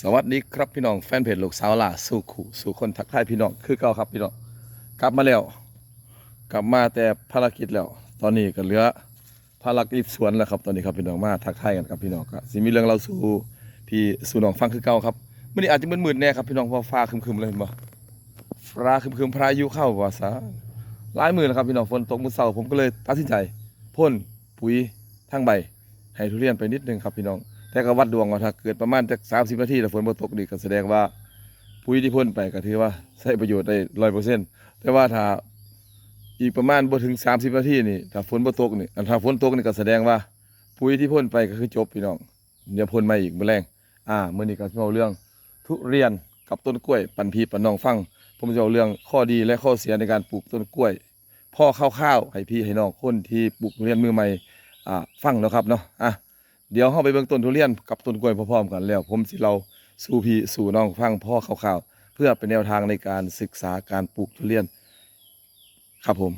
สวัสดีครับพี่น้องแฟนเพจลูกสาวล่าสู่ขู่สู่คนทักทายพี่น้องคือเก่าครับพี่น้องกลับมาแล้ว กลับมาแต่ภารกิจแล้ว ตอนนี้ก็เหลือภารกิจสวนแล้วครับ ตอนนี้ครับพี่น้องมาทักทายกันครับพี่น้องก็สิมีเรื่องเราสู่พี่สู่น้องฟังคือเก่าครับมื่อนี้อาจจะมืดๆแน่ครับพี่น้องเพราะฟ้าครึมๆเลยเห็นบ่ฟ้าครึมๆพายุเข้าว่าซะหลายมือแล้วครับพี่น้องฝนตกมื้อเช้าผมก็เลยตัดสินใจพ่นปุ๋ยทางใบให้ทุเรียนไปนิดนึงครับพี่น้อง แต่ก็วัดดวงว่าถ้าเกิดประมาณจากสามสิบนาทีแล้วฝนบ่ตกนี่ก็แสดงว่าปุ๋ยที่พ่นไปก็ถือว่าใช้ประโยชน์ได้ร้อยเปอร์เซ็นต์แต่ว่าถ้าอีกประมาณบ่ถึงสามสิบนาทีนี่ถ้าฝนบ่ตกนี่อันถ้าฝนตกนี่ก็แสดงว่าปุ๋ยที่พ่นไปก็คือจบพี่น้องเดี๋ยวพ่นมาอีกมื้อแรงอ่ามื้อนี้ก็สิเอาเรื่องทุเรียนกับต้นกล้วย ปันพีปันน้องฟัง ผมจะเอาเรื่องข้อดีและข้อเสียในการปลูกต้นกล้วย พ่อคร่าวๆให้พี่ให้น้องคนที่ปลูกทุเรียนมือใหม่อ่าฟังนะครับเนาะอะ เดี๋ยวเข้าไปเบิ่งต้นทุเรียนกับต้นกล้วยพร้อมๆกันแล้ว ผมสิเราสู่พี่สู่น้องฟังพ่อข่าวๆเพื่อเป็นแนวทางในการศึกษาการปลูกทุเรียน ครับผม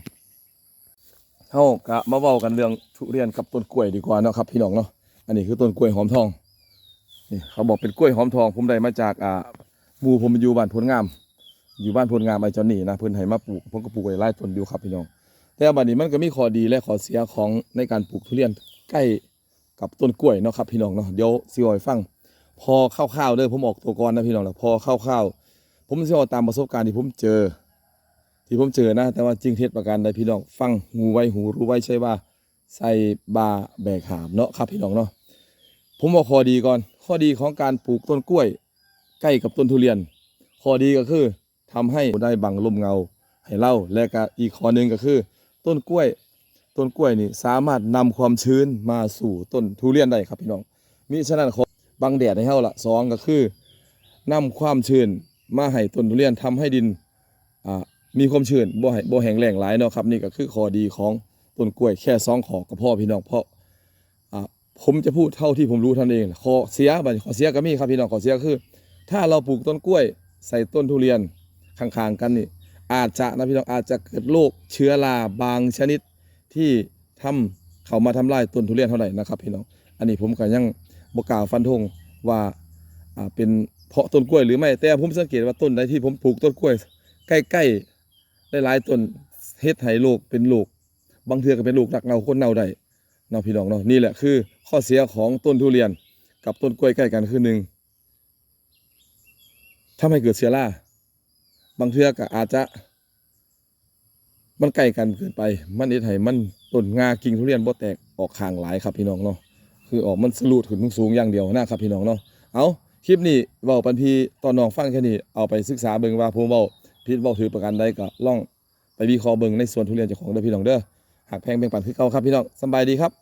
เฮากะมาเว้ากันเรื่องทุเรียนกับต้นกล้วยดีกว่าเนาะครับพี่น้องเนาะอันนี้คือต้นกล้วยหอมทองนี่เขาบอกเป็นกล้วยหอมทอง ผมได้มาจากอ่าหมู่ผมอยู่บ้านพลงาม อยู่บ้านพลงามไอ้เจอนนี่นะเพิ่นให้มาปลูกผมก็ปลูกไว้หลายต้นอยู่ครับพี่น้องแต่บัดนี้มันก็มีข้อดีและข้อเสียของในการปลูกทุเรียนใกล้ กับต้นกล้วยเนาะครับพี่น้องเนาะเดี๋ยวสิเอาให้ฟัง พอคร่าวๆเด้อผมออกตัวก่อนนะพี่น้องแล้วพอคร่าวๆผมสิเอาตามประสบการณ์ที่ผมเจอ ที่ผมเจอนะ แต่ว่าจริงเท็จประการใดพี่น้องฟังหูไว้หูรู้ไว้ใช่ว่า ใส่บาแบกหามเนาะครับพี่น้องเนาะผมบอกข้อดีก่อน ข้อดีของการปลูกต้นกล้วย ใกล้กับต้นทุเรียน ข้อดีก็คือทำให้ได้บังลมเงาให้เล่าและก็อีกข้อหนึ่งก็คือ ต้นกล้วย ต้นกล้วยนี่สามารถนำความชื้นมาสู่ต้นทุเรียนได้ครับพี่น้องมิฉะนั้นขอบังแดดให้เฮาละสองก็คือนำความชื้นมาให้ต้นทุเรียนทำให้ดินมีความชื้นบ่ให้บ่แห้งแล้งหลายเนาะครับนี่ก็คือข้อดีของต้นกล้วยแค่สองข้อก็พอพี่น้องเพราะผมจะพูดเท่าที่ผมรู้ท่านเองข้อเสียบัข้อเสียก็มีครับพี่น้องข้อเสียคือ ถ้าเราปลูกต้นกล้วยใส่ต้นทุเรียนข้างๆกันนี่อาจจะนะพี่น้องอาจจะเกิดโรคเชื้อราบางชนิด ที่ทำเขามาทำลายต้นทุเรียนเท่าไหร่นะครับพี่น้องอันนี้ผมก็ยังบกล่าวฟันธงว่าอ่าเป็นเพาะต้นกล้วยหรือไม่แต่ผมสังเกตว่าต้นใดที่ผมปลูกต้นกล้วย ใกล้ๆหลายๆต้นเฮ็ดให้โรคเป็นโรคบางเทือก็เป็นโรครักเน่าคนเน่าได้เนาะพี่น้องเนาะนี่แหละคือ ข้อเสียของต้นทุเรียนกับต้นกล้วยใกล้กันคือหนึ่งทำให้เกิดเชื้อราบางเทือก็อาจจะ มันใกล้กันเกินไป มันเฮ็ดให้มันต้นงากิ่งทุเรียนบ่แตกออกข้างหลายครับพี่น้องเนาะคือออกมันสลูดขึ้นสูงอย่างเดียวนะครับพี่น้องเนาะเอาคลิปนี้เบ้าปันพีตอนน้องฟังแค่นี้เอาไปศึกษาเบิ่งว่าผมเบ้าผิดเบ้าถือประกันได้ก็ล่องไปวิเคราะห์เบิ่งในสวนทุเรียนเจ้าของเด้อพี่น้องเด้อหากแพงเบ่งปันคือเก่าครับพี่น้องสบายดีครับ